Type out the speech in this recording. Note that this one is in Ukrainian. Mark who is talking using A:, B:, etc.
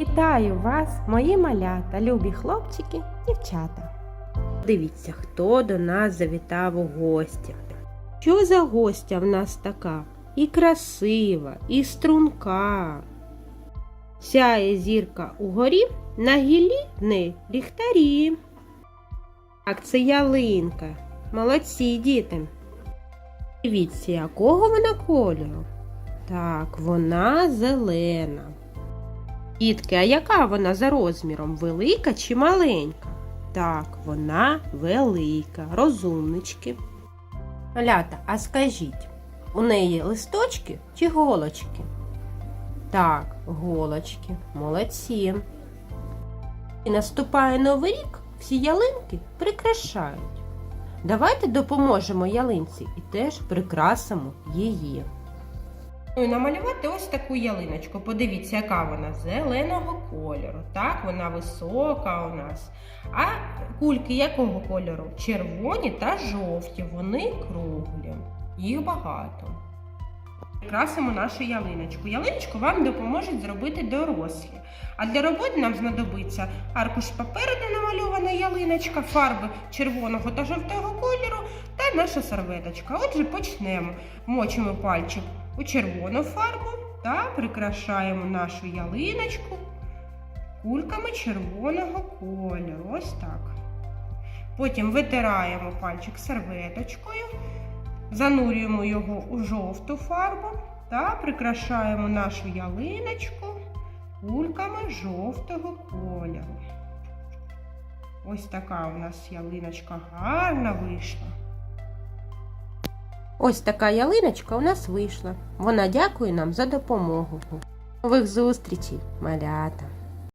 A: Вітаю вас, мої малята, любі хлопчики, дівчата. Дивіться, хто до нас завітав у гості. Що за гостя в нас така? І красива, і струнка. Сяє зірка угорі, на гіллі в неї ліхтарі. Так, це ялинка. Молодці, діти. Дивіться, якого вона кольору? Так, вона зелена. Дітки, а яка вона за розміром? Велика чи маленька? Так, вона велика, розумнички. Малята, а скажіть, у неї листочки чи голочки? Так, голочки, молодці. І наступає новий рік, всі ялинки прикрашають. Давайте допоможемо ялинці і теж прикрасимо її. І намалювати ось таку ялиночку. Подивіться, яка вона зеленого кольору. Так, вона висока у нас. А кульки якого кольору? Червоні та жовті. Вони круглі. Їх багато. Прикрасимо нашу ялиночку. Ялиночку вам допоможуть зробити дорослі. А для роботи нам знадобиться аркуш паперу, де намальована ялиночка, фарби червоного та жовтого кольору та наша серветочка. Отже, почнемо. Мочимо пальчик у червону фарбу та прикрашаємо нашу ялиночку кульками червоного кольору. Ось так. Потім витираємо пальчик серветочкою, занурюємо його у жовту фарбу та прикрашаємо нашу ялиночку кульками жовтого кольору. Ось така у нас ялиночка гарна вийшла. Ось така ялиночка у нас вийшла. Вона дякує нам за допомогу. Нових зустрічей, малята!